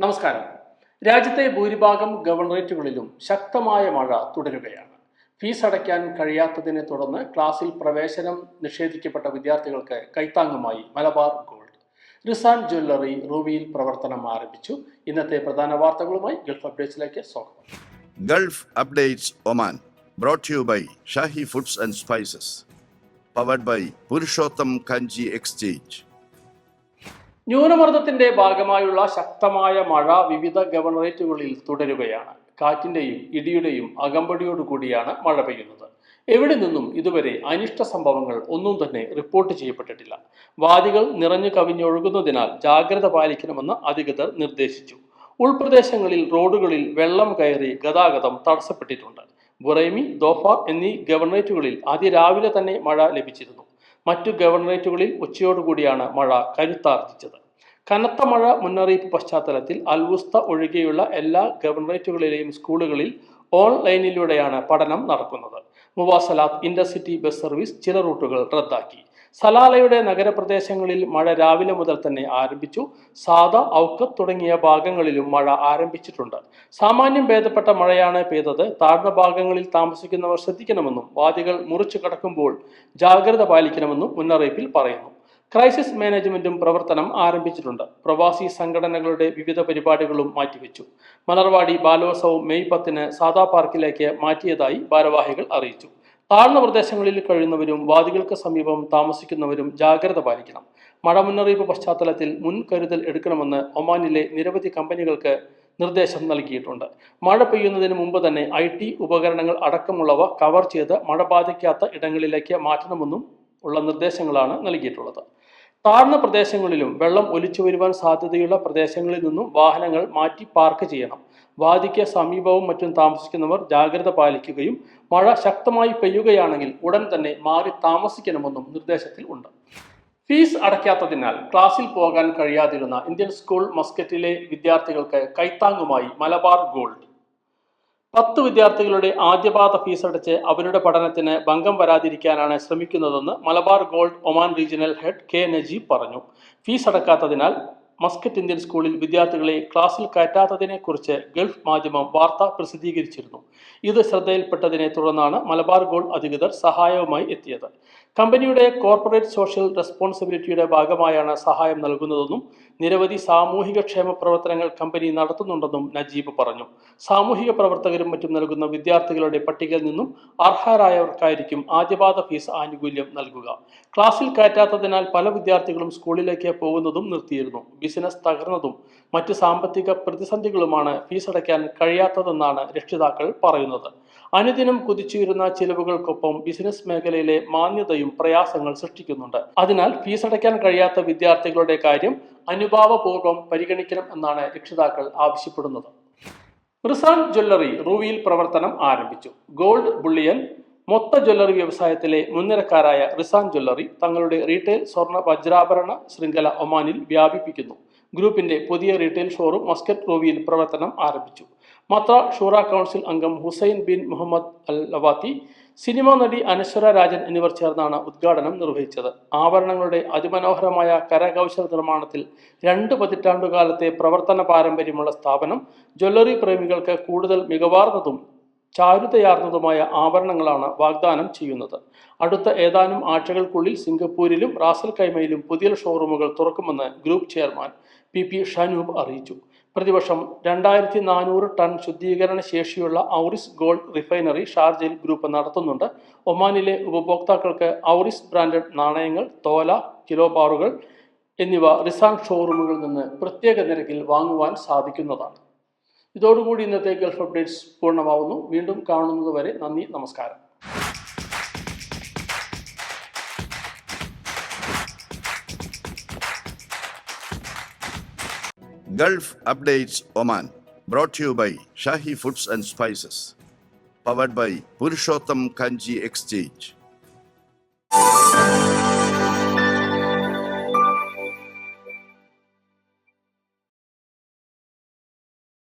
നമസ്കാരം. രാജ്യത്തെ ഭൂരിഭാഗം ഗവർണറേറ്റുകളിലും ശക്തമായ മഴ തുടരുകയാണ്. ഫീസ് അടയ്ക്കാൻ കഴിയാത്തതിനെ തുടർന്ന് ക്ലാസ്സിൽ പ്രവേശനം നിഷേധിക്കപ്പെട്ട വിദ്യാർത്ഥികൾക്ക് കൈത്താങ്ങുമായി മലബാർ ഗോൾഡ്. റിസാൻ ജ്വല്ലറി റൂബിയിൽ പ്രവർത്തനം ആരംഭിച്ചു. ഇന്നത്തെ പ്രധാന വാർത്തകളുമായി ഗൾഫ് അപ്ഡേറ്റ്സിലേക്ക് സ്വാഗതം. Gulf updates Oman brought to you by foods and spices powered by Purushottam Kanji exchange. ന്യൂനമർദ്ദത്തിന്റെ ഭാഗമായുള്ള ശക്തമായ മഴ വിവിധ ഗവർണറേറ്റുകളിൽ തുടരുകയാണ്. കാറ്റിന്റെയും ഇടിയുടെയും അകമ്പടിയോടുകൂടിയാണ് മഴ പെയ്യുന്നത്. എവിടെ നിന്നും ഇതുവരെ അനിഷ്ട സംഭവങ്ങൾ ഒന്നും തന്നെ റിപ്പോർട്ട് ചെയ്യപ്പെട്ടിട്ടില്ല. വാദികൾ നിറഞ്ഞു കവിഞ്ഞൊഴുകുന്നതിനാൽ ജാഗ്രത പാലിക്കണമെന്ന് അധികൃതർ നിർദ്ദേശിച്ചു. ഉൾപ്രദേശങ്ങളിൽ റോഡുകളിൽ വെള്ളം കയറി ഗതാഗതം തടസ്സപ്പെട്ടിട്ടുണ്ട്. ബുറൈമി ദോഫ എന്നീ ഗവർണറേറ്റുകളിൽ അതിരാവിലെ തന്നെ മഴ ലഭിച്ചിരുന്നു. മറ്റു ഗവർണറേറ്റുകളിൽ ഉച്ചയോടുകൂടിയാണ് മഴ കരുത്താർജിച്ചത്. കനത്ത മഴ മുന്നറിയിപ്പ് പശ്ചാത്തലത്തിൽ അൽവുസ്ത ഒഴികെയുള്ള എല്ലാ ഗവർണറേറ്റുകളിലെയും സ്കൂളുകളിൽ ഓൺലൈനിലൂടെയാണ് പഠനം നടക്കുന്നത്. മുവാസലാത്ത് ഇന്റർസിറ്റി ബസ് സർവീസ് ചില റൂട്ടുകൾ റദ്ദാക്കി. സലാലയുടെ നഗരപ്രദേശങ്ങളിൽ മഴ രാവിലെ മുതൽ തന്നെ ആരംഭിച്ചു. സാദ ഔക്കത്ത് തുടങ്ങിയ ഭാഗങ്ങളിലും മഴ ആരംഭിച്ചിട്ടുണ്ട്. സാമാന്യം ഭേദപ്പെട്ട മഴയാണ് പെയ്തത്. താഴ്ന്ന ഭാഗങ്ങളിൽ താമസിക്കുന്നവർ ശ്രദ്ധിക്കണമെന്നും വാദികൾ മുറിച്ചു കടക്കുമ്പോൾ ജാഗ്രത പാലിക്കണമെന്നും മുന്നറിയിപ്പിൽ പറയുന്നു. ക്രൈസിസ് മാനേജ്മെന്റും പ്രവർത്തനം ആരംഭിച്ചിട്ടുണ്ട്. പ്രവാസി സംഘടനകളുടെ വിവിധ പരിപാടികളും മാറ്റിവെച്ചു. മലർവാടി ബാലോത്സവം മെയ് പത്തിന് സാദാ പാർക്കിലേക്ക് മാറ്റിയതായി ഭാരവാഹികൾ അറിയിച്ചു. താഴ്ന്ന പ്രദേശങ്ങളിൽ കഴിയുന്നവരും വാദികൾക്ക് സമീപം താമസിക്കുന്നവരും ജാഗ്രത പാലിക്കണം. മഴ മുന്നറിയിപ്പ് പശ്ചാത്തലത്തിൽ മുൻകരുതൽ എടുക്കണമെന്ന് ഒമാനിലെ നിരവധി കമ്പനികൾക്ക് നിർദ്ദേശം നൽകിയിട്ടുണ്ട്. മഴ പെയ്യുന്നതിന് മുമ്പ് തന്നെ ഐ ടി ഉപകരണങ്ങൾ അടക്കമുള്ളവ കവർ ചെയ്ത് മഴ ബാധിക്കാത്ത ഇടങ്ങളിലേക്ക് മാറ്റണമെന്നും ഉള്ള നിർദ്ദേശങ്ങളാണ് നൽകിയിട്ടുള്ളത്. താഴ്ന്ന പ്രദേശങ്ങളിലും വെള്ളം ഒലിച്ചു വരുവാൻ സാധ്യതയുള്ള പ്രദേശങ്ങളിൽ നിന്നും വാഹനങ്ങൾ മാറ്റി പാർക്ക് ചെയ്യണം. വാദിക്ക് സമീപവും മറ്റും താമസിക്കുന്നവർ ജാഗ്രത പാലിക്കുകയും മഴ ശക്തമായി പെയ്യുകയാണെങ്കിൽ ഉടൻ തന്നെ മാറി താമസിക്കണമെന്നും നിർദ്ദേശത്തിൽ ഉണ്ട്. ഫീസ് അടയ്ക്കാത്തതിനാൽ ക്ലാസ്സിൽ പോകാൻ കഴിയാതിരുന്ന ഇന്ത്യൻ സ്കൂൾ മസ്കറ്റിലെ വിദ്യാർത്ഥികൾക്ക് കൈത്താങ്ങുമായി മലബാർ ഗോൾഡ്. പത്ത് വിദ്യാർത്ഥികളുടെ ആദ്യപാദ ഫീസ് അടച്ച് അവരുടെ പഠനത്തിന് ഭംഗം വരാതിരിക്കാനാണ് ശ്രമിക്കുന്നതെന്ന് Malabar Gold Oman regional head K Najeeb പറഞ്ഞു. ഫീസ് അടക്കാത്തതിനാൽ മസ്കറ്റ് ഇന്ത്യൻ സ്കൂളിൽ വിദ്യാർത്ഥികളെ ക്ലാസ്സിൽ കയറ്റാത്തതിനെക്കുറിച്ച് ഗൾഫ് മാധ്യമം വാർത്ത പ്രസിദ്ധീകരിച്ചിരുന്നു. ഇത് ശ്രദ്ധയിൽപ്പെട്ടതിനെ തുടർന്നാണ് മലബാർ ഗോൾഡ് അധികൃതർ സഹായവുമായി എത്തിയത്. കമ്പനിയുടെ കോർപ്പറേറ്റ് സോഷ്യൽ റെസ്പോൺസിബിലിറ്റിയുടെ ഭാഗമായാണ് സഹായം നൽകുന്നതെന്നും നിരവധി സാമൂഹിക ക്ഷേമ പ്രവർത്തനങ്ങൾ കമ്പനി നടത്തുന്നുണ്ടെന്നും നജീബ് പറഞ്ഞു. സാമൂഹിക പ്രവർത്തകരും മറ്റും നൽകുന്ന വിദ്യാർത്ഥികളുടെ പട്ടികയിൽ നിന്നും അർഹരായവർക്കായിരിക്കും ആദ്യപാദ ഫീസ് ആനുകൂല്യം നൽകുക. ക്ലാസ്സിൽ കയറ്റാത്തതിനാൽ പല വിദ്യാർത്ഥികളും സ്കൂളിലേക്ക് പോകുന്നതും നിർത്തിയിരുന്നു. ബിസിനസ് തകർന്നതും മറ്റ് സാമ്പത്തിക പ്രതിസന്ധികളുമാണ് ഫീസ് അടയ്ക്കാൻ കഴിയാത്തതെന്നാണ് രക്ഷിതാക്കൾ പറയുന്നത്. അനുദിനം കുതിച്ചുയരുന്ന ചിലവുകൾക്കൊപ്പം ബിസിനസ് മേഖലയിലെ മാന്യതയും പ്രയാസങ്ങൾ സൃഷ്ടിക്കുന്നുണ്ട്. അതിനാൽ ഫീസ് അടയ്ക്കാൻ കഴിയാത്ത വിദ്യാർത്ഥികളുടെ കാര്യം അനുഭാവപൂർവം പരിഗണിക്കണം എന്നാണ് രക്ഷിതാക്കൾ ആവശ്യപ്പെടുന്നത്. റിസാൻ ജ്വല്ലറി റൂവിയിൽ പ്രവർത്തനം ആരംഭിച്ചു. ഗോൾഡ് ബുള്ളിയൻ മൊത്ത ജ്വല്ലറി വ്യവസായത്തിലെ മുൻനിരക്കാരായ റിസാൻ ജ്വല്ലറി തങ്ങളുടെ റീറ്റെയിൽ സ്വർണ വജ്രാഭരണ ശൃംഖല ഒമാനിൽ വ്യാപിപ്പിക്കുന്നു. ഗ്രൂപ്പിന്റെ പുതിയ റീറ്റെയിൽ ഷോറൂം മസ്കറ്റ് റോവിയിൽ പ്രവർത്തനം ആരംഭിച്ചു. മത്ര ഷൂറ കൗൺസിൽ അംഗം Hussain bin Muhammad al Lawati cinema നടി അനശ്വര രാജൻ എന്നിവർ ചേർന്നാണ് ഉദ്ഘാടനം നിർവഹിച്ചത്. ആഭരണങ്ങളുടെ അതിമനോഹരമായ കരകൗശല നിർമ്മാണത്തിൽ രണ്ട് പതിറ്റാണ്ടുകാലത്തെ പ്രവർത്തന പാരമ്പര്യമുള്ള സ്ഥാപനം ജ്വല്ലറി പ്രേമികൾക്ക് കൂടുതൽ മികവാർന്നതും ചാരുതയാർന്നതുമായ ആഭരണങ്ങളാണ് വാഗ്ദാനം ചെയ്യുന്നത്. അടുത്ത ഏതാനും ആഴ്ചകൾക്കുള്ളിൽ സിംഗപ്പൂരിലും റാസൽ കൈമയിലും പുതിയ ഷോറൂമുകൾ തുറക്കുമെന്ന് group chairman P P Shanoob അറിയിച്ചു. പ്രതിവർഷം രണ്ടായിരത്തി നാനൂറ് ടൺ ശുദ്ധീകരണ ശേഷിയുള്ള ഔറിസ് ഗോൾഡ് റിഫൈനറി ഷാർജയിൽ ഗ്രൂപ്പ് നടത്തുന്നുണ്ട്. ഒമാനിലെ ഉപഭോക്താക്കൾക്ക് ഔറിസ് ബ്രാൻഡഡ് നാണയങ്ങൾ തോല കിലോ ബാറുകൾ എന്നിവ റിസാൻ ഷോറൂമുകളിൽ നിന്ന് പ്രത്യേക നിരക്കിൽ വാങ്ങുവാൻ സാധിക്കുന്നതാണ്. ഇതോടുകൂടി ഇന്നത്തെ ഗൾഫ് അപ്ഡേറ്റ്സ് പൂർണമാവുന്നു വീണ്ടും കാണുന്നത് വരെ നന്ദി നമസ്കാരം Updates Oman brought to you by Shahi Foods and Spices. Powered by Purushottam Kanji Exchange.